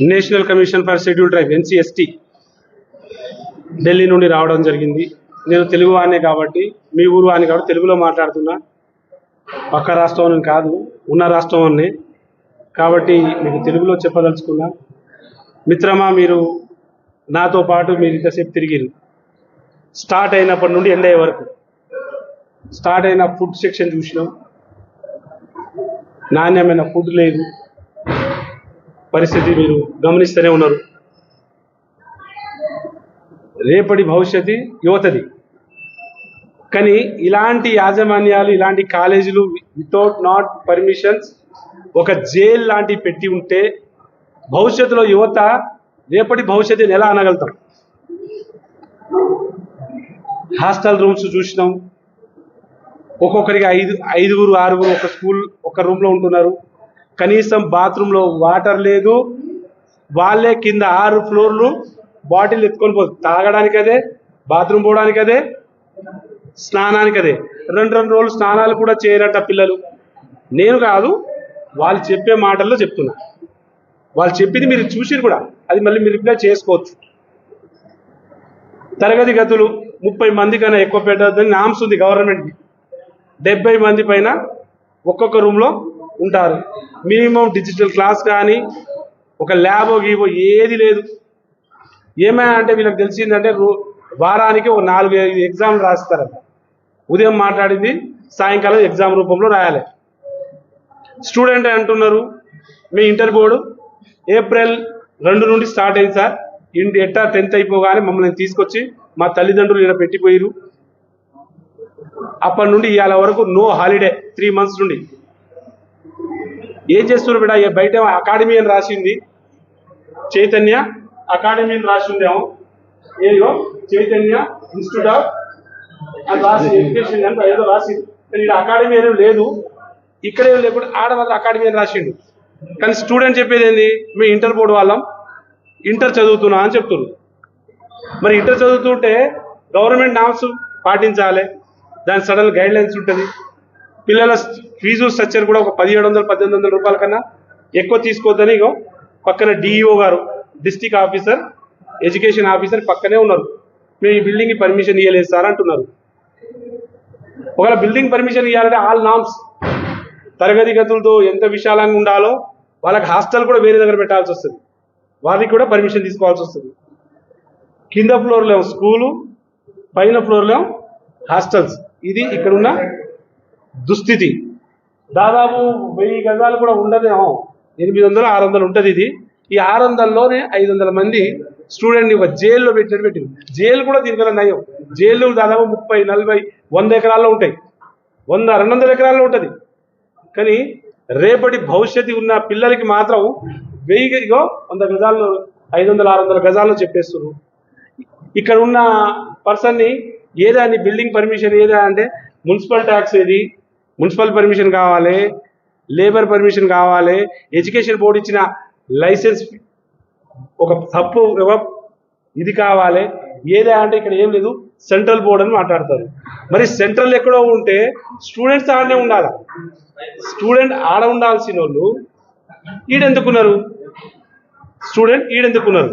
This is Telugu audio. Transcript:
National commission for scheduled tribe NCST Delhi నుండి రావడం జరిగింది. నేను తెలుగు వాడినే కాబట్టి మీ ఊరు వాడిని కాబట్టి తెలుగులో మాట్లాడుతున్నా. పక్క రాష్ట్రం కాదు ఉన్న రాష్ట్రం కాబట్టి మీకు తెలుగులో చెప్పదలుచుకున్నా. మిత్రమా మీరు నాతో పాటు మీరు ఇంతసేపు తిరిగిరు. స్టార్ట్ అయినప్పటి నుండి ఎండ్ అయ్యే వరకు. స్టార్ట్ అయిన ఫుడ్ సెక్షన్ చూసినాం. నాణ్యమైన ఫుడ్ లేదు. పరిస్థితి మీరు గమనిస్తూనే ఉన్నారు. రేపటి భవిష్యత్తు యువతది. కానీ ఇలాంటి యాజమాన్యాలు ఇలాంటి కాలేజీలు వితౌట్ నాట్ పర్మిషన్స్ ఒక జైల్ లాంటి పెట్టి ఉంటే భవిష్యత్తులో యువత రేపటి భవిష్యత్తుని ఎలా అనగలుగుతాం హాస్టల్ రూమ్స్ చూసినాం. ఒక్కొక్కరికి ఐదు ఐదుగురు ఆరుగురు ఒక స్కూల్ ఒక రూమ్లో ఉంటున్నారు. కనీసం బాత్రూంలో వాటర్ లేదు. వాళ్ళే కింద ఆరు ఫ్లోర్లు బాటిల్ ఎత్తుకొని పోదు తాగడానికి అదే బాత్రూమ్ పోవడానికి అదే స్నానానికి అదే రెండు రెండు రోజులు స్నానాలు కూడా చేయరంట పిల్లలు. నేను కాదు వాళ్ళు చెప్పే మాటల్లో చెప్తున్నా. వాళ్ళు చెప్పింది మీరు చూసిరు కూడా. అది మళ్ళీ మీరు రిప్లై చేసుకోవచ్చు. తరగతి గతులు ముప్పై మంది కన్నా ఎక్కువ పెట్టద్దని నామ్స్ ఉంది గవర్నమెంట్కి. డెబ్బై మంది పైన ఒక్కొక్క రూమ్లో ఉంటారు. మినిమం డిజిటల్ క్లాస్ కానీ ఒక ల్యాబో గీబో ఏది లేదు. ఏమైనా అంటే వీళ్ళకి తెలిసిందంటే రో- వారానికి ఒక నాలుగు ఐదు ఎగ్జామ్లు రాస్తారంట. ఉదయం మాట్లాడింది సాయంకాలం ఎగ్జామ్ రూపంలో రాయాలి. స్టూడెంట్ అంటున్నారు మీ ఇంటర్ బోర్డు ఏప్రిల్ రెండు నుండి స్టార్ట్ అయింది సార్. ఇంటి ఎట్టా టెన్త్ అయిపోగానే మమ్మల్ని తీసుకొచ్చి మా తల్లిదండ్రులు ఇక్కడ పెట్టిపోయారు అప్పటి నుండి ఇవాళ వరకు నో హాలిడే త్రీ మంత్స్ నుండి. ఏం చేస్తున్నారు బిడ్డ? ఏ బయట అకాడమీ అని రాసింది. చైతన్య అకాడమీ అని రాసి ఉందేమో ఏదో చైతన్య ఇన్స్టిట్యూట్ ఆఫ్ అని రాసి ఎడ్యుకేషన్ అని ఏదో రాసింది. కానీ ఇక్కడ అకాడమీ అనేది లేదు. ఇక్కడే లేకుండా ఆడ మాత్రం అకాడమీ అని రాసిండు. కానీ స్టూడెంట్ చెప్పేది ఏంది? మేము ఇంటర్ బోర్డు వాళ్ళం. ఇంటర్ చదువుతున్నా అని చెప్తున్నారు మరి ఇంటర్ చదువుతుంటే గవర్నమెంట్ నామ్స్ పాటించాలి. దాని సడన్ గైడ్ లైన్స్ ఉంటుంది. పిల్లల ఫీజు స్ట్రక్చర్ కూడా ఒక పదిహేడు వందలు పద్దెనిమిది వందల రూపాయల కన్నా ఎక్కువ తీసుకోవద్దని ఇగో పక్కన డిఈఓ గారు డిస్టిక్ ఆఫీసర్ ఎడ్యుకేషన్ ఆఫీసర్ పక్కనే ఉన్నారు. మేము ఈ బిల్డింగ్కి పర్మిషన్ ఇవ్వలేదు సార్ అంటున్నారు. ఒకవేళ బిల్డింగ్ పర్మిషన్ ఇవ్వాలంటే ఆల్ నామ్స్ తరగతి గతులతో ఎంత విశాలంగా ఉండాలో వాళ్ళకి హాస్టల్ కూడా వేరే దగ్గర పెట్టాల్సి వస్తుంది. వారికి కూడా పర్మిషన్ తీసుకోవాల్సి వస్తుంది. కింద ఫ్లోర్లో స్కూలు పైన ఫ్లోర్లో హాస్టల్స్ ఇది ఇక్కడున్న దుస్థితి. దాదాపు వెయ్యి గజాలు కూడా ఉండదేమో ఎనిమిది వందలు ఆరు వందలు ఉంటుంది ఇది. ఈ ఆరు వందల్లోనే ఐదు వందల మంది స్టూడెంట్ ఒక జైల్లో పెట్టినట్టు పెట్టింది జైలు కూడా దీనికన్నా నయం. జైలు దాదాపు ముప్పై నలభై వంద ఎకరాల్లో ఉంటాయి. వంద రెండు వందల ఎకరాల్లో ఉంటుంది. కానీ రేపటి భవిష్యత్తు ఉన్న పిల్లలకి మాత్రం వెయ్యిగో వంద గజాల్లో ఐదు వందల ఆరు వందల గజాల్లో చెప్పేస్తున్నారు ఇక్కడ ఉన్న పర్సన్ని ఏదా నీ బిల్డింగ్ పర్మిషన్ ఏదా అంటే మున్సిపల్ ట్యాక్స్ ఏది మున్సిపల్ పర్మిషన్ కావాలి లేబర్ పర్మిషన్ కావాలి ఎడ్యుకేషన్ బోర్డు ఇచ్చిన లైసెన్స్ ఒక తప్పు ఇది కావాలి ఏదే అంటే ఇక్కడ ఏం లేదు సెంట్రల్ బోర్డు అని మాట్లాడతారు. మరి సెంట్రల్ ఎక్కడో ఉంటే స్టూడెంట్స్ ఆడనే ఉండాలి. స్టూడెంట్ ఆడ ఉండాల్సిన వాళ్ళు ఈడెందుకున్నారు స్టూడెంట్ ఈడెందుకున్నారు